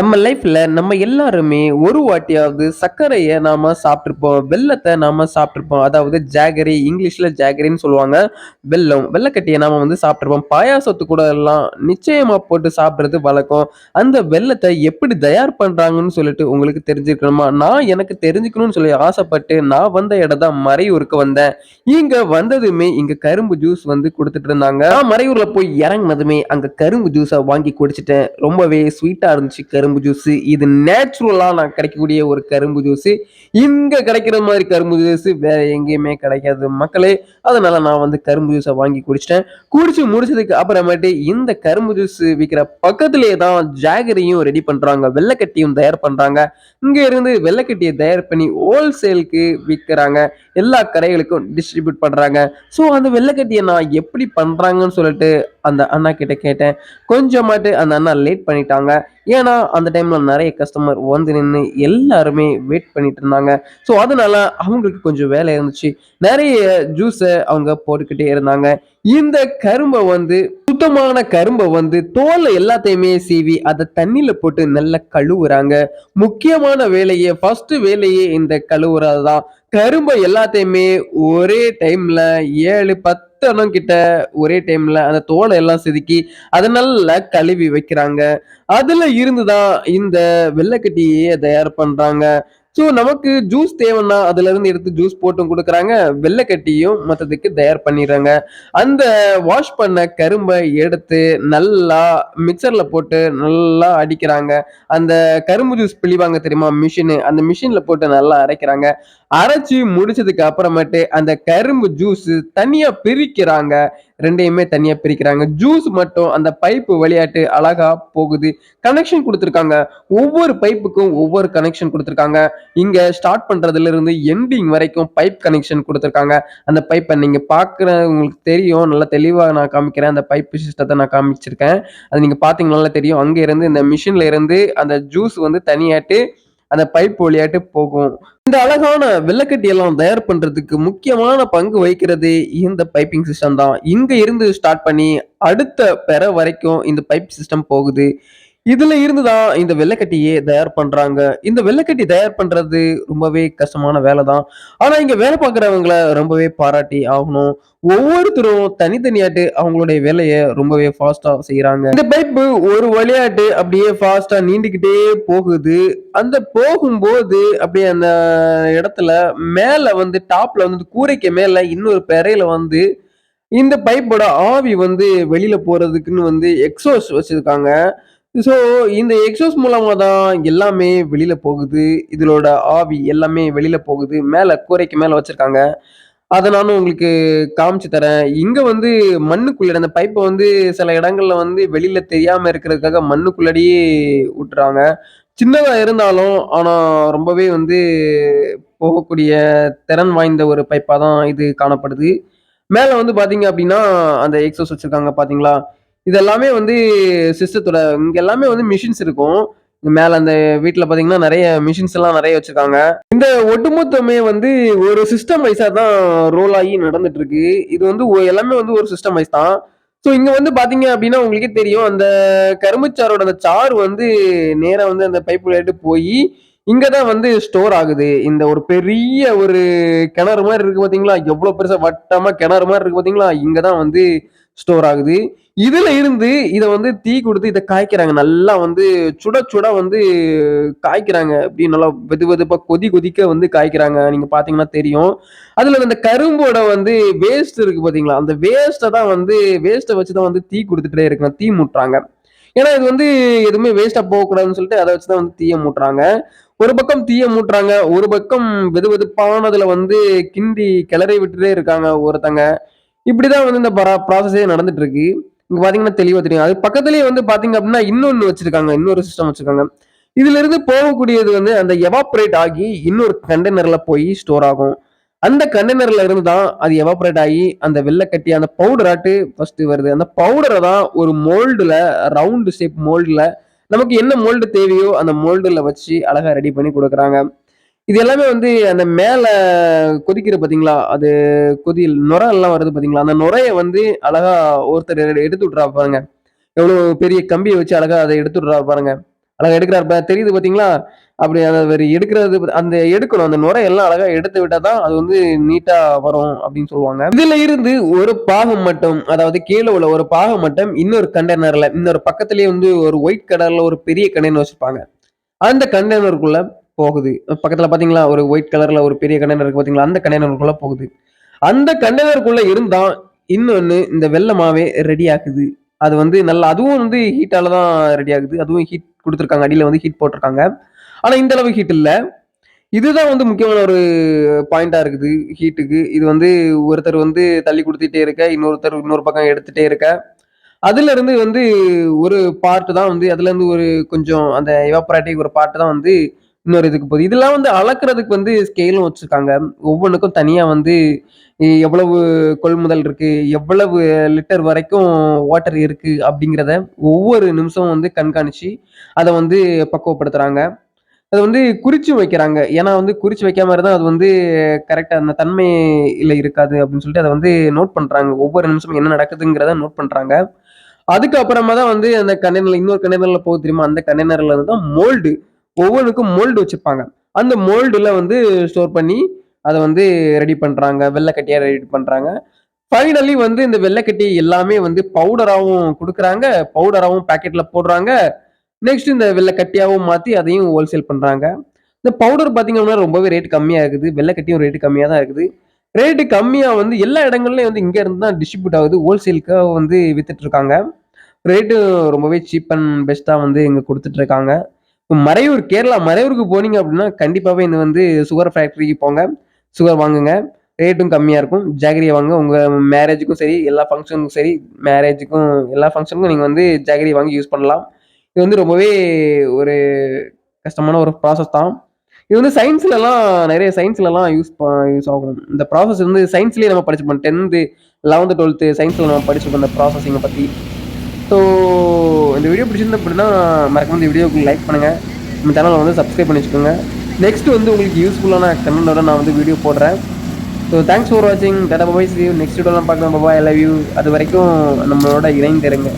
நம்ம லைஃப்ல நம்ம எல்லாருமே ஒரு வாட்டியாவது சர்க்கரையை நாம சாப்பிட்ருப்போம் வெல்லத்தை நாம சாப்பிட்ருப்போம் அதாவது ஜாகரி இங்கிலீஷ்ல ஜாகரின்னு சொல்லுவாங்க. வெல்லம் வெள்ளக்கட்டியை நாம வந்து சாப்பிட்ருப்போம் பாயாசத்து கூட எல்லாம் நிச்சயமா போட்டு சாப்பிட்றது வழக்கம். அந்த வெல்லத்தை எப்படி தயார் பண்றாங்கன்னு சொல்லிட்டு உங்களுக்கு தெரிஞ்சுக்கணுமா நான் எனக்கு தெரிஞ்சுக்கணும்னு சொல்லி ஆசைப்பட்டு நான் வந்த இடம் தான் மறையூருக்கு வந்தேன். இங்க வந்ததுமே இங்க கரும்பு ஜூஸ் வந்து கொடுத்துட்டு இருந்தாங்க. நான் மறையூர்ல போய் இறங்குனதுமே அங்க கரும்பு ஜூஸை வாங்கி குடிச்சிட்டேன். ரொம்பவே ஸ்வீட்டா இருந்துச்சு கரும்பு. ஜூஸ் இது நேச்சுரலா நான் கிடைக்கக்கூடிய ஒரு கரும்பு ஜூஸ் இங்க கிடைக்கிற மாதிரி கரும்பு ஜூஸ் வேற எங்கேயுமே கிடைக்காது மக்களே. அதனால நான் வந்து கரும்பு ஜூஸை வாங்கி குடிச்சிட்டேன். குடிச்சு முடிச்சதுக்கு அப்புறமேட்டு இந்த கரும்பு ஜூஸ் விற்கிற பக்கத்துலேயே தான் ஜாகரியும் ரெடி பண்றாங்க. வெள்ளைக்கட்டியும் தயார் பண்றாங்க. இங்க இருந்து வெள்ளைக்கட்டியை தயார் பண்ணி ஹோல்சேலுக்கு விற்கிறாங்க எல்லா கடைகளுக்கும் டிஸ்ட்ரிபியூட் பண்றாங்க. ஸோ அந்த வெள்ளைக்கட்டியை நான் எப்படி பண்றாங்கன்னு சொல்லிட்டு அந்த அண்ணா கிட்ட கேட்டேன். கொஞ்சமாட்டு அந்த அண்ணா லேட் பண்ணிட்டாங்க. ஏன்னா அந்த டைம்ல நிறைய கஸ்டமர் வந்து நின்று எல்லாருமே வெயிட் பண்ணிட்டு இருந்தாங்க. ஸோ அதனால அவங்களுக்கு கொஞ்சம் வேலை இருந்துச்சு. நிறைய ஜூஸை அவங்க போட்டுக்கிட்டே இருந்தாங்க. இந்த கரும்பை வந்து சுத்தமான கரும்பை வந்து தோலை எல்லாத்தையுமே சீவி அதை தண்ணியில் போட்டு நல்லா கழுவுறாங்க. முக்கியமான வேலையே ஃபர்ஸ்ட் வேலையே இந்த கழுவுறது தான் கரும்பை எல்லாத்தையுமே ஒரே டைம்ல ஏழு பத்து அணம் கிட்ட ஒரே டைம்ல அந்த தோலை எல்லாம் செதுக்கி அதை நல்லா கழுவி வைக்கிறாங்க. அதுல இருந்துதான் இந்த வெள்ளைக்கட்டியை தயார் பண்றாங்க. ஸோ நமக்கு ஜூஸ் தேவைன்னா அதுல இருந்து எடுத்து ஜூஸ் போட்டும் கொடுக்குறாங்க. வெள்ளைக்கட்டியும் மற்றதுக்கு தயார் பண்ணிடுறாங்க. அந்த வாஷ் பண்ண கரும்பை எடுத்து நல்லா மிக்சர்ல போட்டு நல்லா அடிக்கிறாங்க. அந்த கரும்பு ஜூஸ் பிழிவாங்க தெரியுமா? மிஷினு அந்த மிஷின்ல போட்டு நல்லா அரைக்கிறாங்க. அரைச்சி முடிச்சதுக்கு அப்புறமேட்டு அந்த கரும்பு ஜூஸ் தனியா பிரிக்கிறாங்க. ரெண்டையுமே தனியா பிரிக்கிறாங்க. ஜூஸ் மட்டும் அந்த பைப்பு விளையாட்டு அழகா போகுது. கனெக்ஷன் கொடுத்துருக்காங்க. ஒவ்வொரு பைப்புக்கும் ஒவ்வொரு கனெக்ஷன் கொடுத்துருக்காங்க. இங்க ஸ்டார்ட் பண்றதுல இருந்து எண்டிங் வரைக்கும் பைப் கனெக்ஷன் கொடுத்துருக்காங்க. அந்த பைப்பை நீங்க பாக்குற உங்களுக்கு தெரியும். நல்லா தெளிவா நான் காமிக்கிறேன். அந்த பைப் சிஸ்டத்தை நான் காமிச்சிருக்கேன். அது நீங்க பாத்தீங்கன்னா நல்லா தெரியும். அங்க இருந்து இந்த மிஷின்ல இருந்து அந்த ஜூஸ் வந்து தனியாட்டு அந்த பைப் வழியாட்டு போகும். இந்த அழகான வெள்ளக்கட்டி எல்லாம் தயார் பண்றதுக்கு முக்கியமான பங்கு வகிக்கிறது இந்த பைப்பிங் சிஸ்டம் தான். இங்க இருந்து ஸ்டார்ட் பண்ணி அடுத்த பெற வரைக்கும் இந்த பைப் சிஸ்டம் போகுது. இதுல இருந்து தான் இந்த வெள்ளைக்கட்டியே தயார் பண்றாங்க? இந்த வெள்ளைக்கட்டி தயார் பண்றது ரொம்பவே கஷ்டமான வேலை தான் ஆனா இங்க வேலை பார்க்குறவங்கள ரொம்பவே பாராட்டி ஆகணும். ஒவ்வொருத்தரும் தனித்தனியாட்டு அவங்களுடைய வேலையை ரொம்பவே ஃபாஸ்டா செய்யறாங்க இந்த பைப்பு ஒரு வழியாட்டு அப்படியே ஃபாஸ்டா நீண்டுகிட்டே போகுது. அந்த போகும்போது அப்படியே அந்த இடத்துல மேல வந்து டாப்ல வந்து கூரைக்கு மேல இன்னொரு பெறையில வந்து இந்த பைப்போட ஆவி வந்து வெளியில போறதுக்குன்னு வந்து எக்ஸோஸ் வச்சிருக்காங்க. ஸோ இந்த எக்ஸோஸ் மூலமாக தான் எல்லாமே வெளியில் போகுது. இதனோட ஆவி எல்லாமே வெளியில் போகுது. மேலே கூரைக்கு மேலே வச்சுருக்காங்க. அதை நானும் உங்களுக்கு காமிச்சு தரேன். இங்கே வந்து மண்ணுக்குள்ள அந்த பைப்பை வந்து சில இடங்களில் வந்து வெளியில் தெரியாமல் இருக்கிறதுக்காக மண்ணுக்குள்ளடியே விட்டுறாங்க சின்னதாக இருந்தாலும் ஆனால் ரொம்பவே வந்து போகக்கூடிய திறன் வாய்ந்த ஒரு பைப்பாக தான் இது காணப்படுது. மேலே வந்து பார்த்தீங்க அப்படின்னா அந்த எக்ஸோஸ் வச்சுருக்காங்க பார்த்தீங்களா இது எல்லாமே வந்து சிஸ்டத்தோட இங்க எல்லாமே வந்து மிஷின்ஸ் இருக்கும். மேல அந்த வீட்டில் பாத்தீங்கன்னா நிறைய மிஷின்ஸ் எல்லாம் நிறைய வச்சிருக்காங்க. இந்த ஒட்டுமொத்தமே வந்து ஒரு சிஸ்டம் வைஸா தான் ரோல் ஆகி நடந்துட்டு இருக்கு இது வந்து எல்லாமே வந்து ஒரு சிஸ்டம் வைஸ் தான். ஸோ இங்க வந்து பாத்தீங்க அப்படின்னா உங்களுக்கே தெரியும். அந்த கரும்புச்சாரோட அந்த சாறு வந்து நேராக வந்து அந்த பைப் விளையாட்டு போய் இங்க தான் வந்து ஸ்டோர் ஆகுது. இந்த ஒரு பெரிய ஒரு கிணறு மாதிரி இருக்கு பாத்தீங்களா? எவ்வளவு பெருசா வட்டமா கிணறு மாதிரி இருக்கு பாத்தீங்களா? இங்க தான் வந்து ஸ்டோர் ஆகுது. இதுல இருந்து இதை வந்து தீ கொடுத்து இதை காய்க்கிறாங்க. நல்லா வந்து சுட சுட வந்து காய்க்கிறாங்க. அப்படி நல்லா வெது வெதுப்பா கொதி கொதிக்க வந்து காய்க்கிறாங்க. நீங்க பாத்தீங்கன்னா தெரியும். அதுல அந்த கரும்போட வந்து வேஸ்ட் இருக்கு பாத்தீங்களா அந்த வேஸ்ட்டை தான் வந்து வேஸ்ட்டை வச்சு தான் வந்து தீ கொடுத்துட்டே இருக்காங்க தீ மூட்டுறாங்க. ஏன்னா இது வந்து எதுவுமே வேஸ்டா போகக்கூடாதுன்னு சொல்லிட்டு அதை வச்சுதான் வந்து தீய மூட்டுறாங்க. ஒரு பக்கம் தீய மூட்டுறாங்க. ஒரு பக்கம் வெது வெதுப்பானதுல வந்து கிண்டி கிளறி விட்டுட்டே இருக்காங்க ஒருத்தங்க. இப்படிதான் வந்து இந்த ப்ராசஸே நடந்துட்டு இருக்கு இங்கே பார்த்தீங்கன்னா தெளிவாக தெரியும். அது பக்கத்துலேயே வந்து பார்த்தீங்க அப்படின்னா இன்னொன்று வச்சிருக்காங்க. இன்னொரு சிஸ்டம் வச்சிருக்காங்க. இதிலிருந்து போகக்கூடியது வந்து அந்த எவாப்ரேட் ஆகி இன்னொரு கண்டெய்னரில் போய் ஸ்டோர் ஆகும். அந்த கண்டெய்னரில் இருந்து தான் அது எவாப்ரேட் ஆகி அந்த வெள்ளை கட்டி அந்த பவுடராட்டு ஃபஸ்ட்டு ஃபர்ஸ்ட் வருது. அந்த பவுடரை தான் ஒரு மோல்டில் ரவுண்டு ஷேப் மோல்டில் நமக்கு என்ன மோல்டு தேவையோ அந்த மோல்டில் வச்சு அழகாக ரெடி பண்ணி கொடுக்குறாங்க. இது எல்லாமே வந்து அந்த மேலே கொதிக்கிற பார்த்தீங்களா அது கொதி நுரை எல்லாம் வருது பார்த்தீங்களா அந்த நுரையை வந்து அழகா ஒருத்தர் எடுத்து விட்றா பாருங்க எவ்வளோ பெரிய கம்பியை வச்சு அழகா அதை எடுத்து விட்றா பாருங்க அழகா எடுக்கிறாரு பா தெரியுது பார்த்தீங்களா? அப்படி அந்த எடுக்கிறது அந்த எடுக்கணும். அந்த நுரை எல்லாம் அழகா எடுத்து விட்டா தான் அது வந்து நீட்டா வரும் அப்படின்னு சொல்லுவாங்க. இதுல இருந்து ஒரு பாகம் மட்டும் அதாவது கீழே உள்ள ஒரு பாகம் மட்டும் இன்னொரு கண்டெய்னர்ல இன்னொரு பக்கத்துலேயே வந்து ஒரு ஒயிட் கலர்ல ஒரு பெரிய கண்டெய்னர் வச்சிருப்பாங்க. அந்த கண்டெய்னருக்குள்ள போகுது. பக்கத்துல பார்த்தீங்களா? ஒரு ஒயிட் கலர்ல ஒரு பெரிய கண்டெய்னர் இருக்கு பார்த்தீங்களா? அந்த கண்டெய்னருக்குள்ள போகுது. அந்த கண்டெய்னருக்குள்ள இருந்தா இன்னொன்னு இந்த வெள்ள மாவே ரெடி ஆகுது. அது வந்து நல்லா அதுவும் வந்து ஹீட்டால தான் ரெடி ஆகுது. அதுவும் ஹீட் கொடுத்துருக்காங்க அடியில வந்து ஹீட் போட்டிருக்காங்க ஆனா இந்த அளவு ஹீட் இல்லை இதுதான் வந்து முக்கியமான ஒரு பாயிண்ட்டா இருக்குது ஹீட்டுக்கு. இது வந்து ஒருத்தர் வந்து தள்ளி கொடுத்துட்டே இருக்க, இன்னொருத்தர் இன்னொரு பக்கம் எடுத்துட்டே இருக்க. அதிலிருந்து வந்து ஒரு பார்ட்டு தான் வந்து அதுலேருந்து ஒரு கொஞ்சம் அந்த எவாப்பரேட்டிவ் ஒரு பார்ட்டு தான் வந்து இன்னொரு இதுக்கு போகுது. இதெல்லாம் வந்து அளக்குறதுக்கு வந்து ஸ்கேலும் வச்சுருக்காங்க ஒவ்வொன்றுக்கும் தனியாக வந்து எவ்வளவு கொள்முதல் இருக்குது எவ்வளவு லிட்டர் வரைக்கும் வாட்டர் இருக்குது அப்படிங்கிறத ஒவ்வொரு நிமிஷமும் வந்து கண்காணித்து அதை வந்து பக்குவப்படுத்துகிறாங்க அது வந்து குறிச்சும் வைக்கிறாங்க. ஏன்னா வந்து குறிச்சு வைக்காம தான் அது வந்து கரெக்டாக அந்த தன்மையில இருக்காது அப்படின்னு சொல்லிட்டு அதை வந்து நோட் பண்ணுறாங்க ஒவ்வொரு நிமிஷமும் என்ன நடக்குதுங்கிறத நோட் பண்ணுறாங்க அதுக்கப்புறமா தான் வந்து அந்த கண்டெய்னரில் இன்னொரு கண்டெய்னரில் போக தெரியுமா? அந்த கண்டெய்னரில் தான் மோல்டு ஒவ்வொன்றுக்கும் மோல்டு வச்சுருப்பாங்க அந்த மோல்டுல வந்து ஸ்டோர் பண்ணி அதை வந்து ரெடி பண்ணுறாங்க வெள்ளைக்கட்டியாக ரெடி பண்ணுறாங்க ஃபைனலி வந்து இந்த வெள்ளைக்கட்டி எல்லாமே வந்து பவுடராகவும் கொடுக்குறாங்க பவுடராகவும் பேக்கெட்டில் போடுறாங்க. நெக்ஸ்ட் இந்த வெள்ளைக்கட்டியாகவும் மாற்றி அதையும் ஹோல்சேல் பண்ணுறாங்க இந்த பவுடர் பார்த்தீங்கன்னா அப்படின்னா ரொம்பவே ரேட் கம்மியாக இருக்குது. வெள்ளைக்கட்டியும் ரேட்டு ரேட் தான் இருக்குது. ரேட்டு கம்மியாக வந்து எல்லா இடங்கள்லையும் வந்து இங்கே இருந்து தான் டிஸ்ட்ரிபியூட் ஆகுது. ஹோல்சேலுக்காக வந்து வித்துட்ருக்காங்க ரேட்டும் ரொம்பவே சீப் அண்ட் பெஸ்ட்டாக வந்து இங்கே கொடுத்துட்ருக்காங்க மறையூர் கேரளா மறையூருக்கு போனீங்க அப்படின்னா, கண்டிப்பாகவே இந்த வந்து சுகர் ஃபேக்ட்ரிக்கு போங்க. சுகர் வாங்குங்க. ரேட்டும் கம்மியாக இருக்கும். ஜாகிரியை வாங்க உங்கள் மேரேஜுக்கும் சரி, எல்லா ஃபங்க்ஷனுக்கும் சரி, மேரேஜுக்கும் எல்லா ஃபங்க்ஷனுக்கும் நீங்கள் வந்து ஜாகிரியை வாங்கி யூஸ் பண்ணலாம். இது வந்து ரொம்பவே ஒரு கஷ்டமான ஒரு ப்ராசஸ் தான். இது வந்து சயின்ஸ்லலாம் நிறைய சயின்ஸ்லலாம் யூஸ் ப யூஸ் ஆகும். இந்த ப்ராசஸ் வந்து சயின்ஸ்லேயே நம்ம படிச்சுப்போம் டென்த்து லெவன்த்து டுவெல்த்து சயின்ஸில் நம்ம படிச்சுப்போம் இந்த ப்ராசஸிங்கை பற்றி ஸோ இந்த வீடியோ பிடிச்சிருந்த அப்படின்னா, மறக்காம இந்த வீடியோவுக்கு லைக் பண்ணுங்கள் நம்ம சேனலை வந்து சப்ஸ்கிரைப் பண்ணி வச்சுக்கோங்க. நெக்ஸ்ட் வந்து உங்களுக்கு யூஸ்ஃபுல்லான கண்ணோட நான் வந்து வீடியோ போடுறேன். ஸோ தேங்க்ஸ் ஃபார் வாட்சிங். Tata bye see you. Next வீடியோலாம் பார்க்கலாம். பாபா ஐ லவ் யூ. அதுவரைக்கும் நம்மளோட இணைந்திருங்க.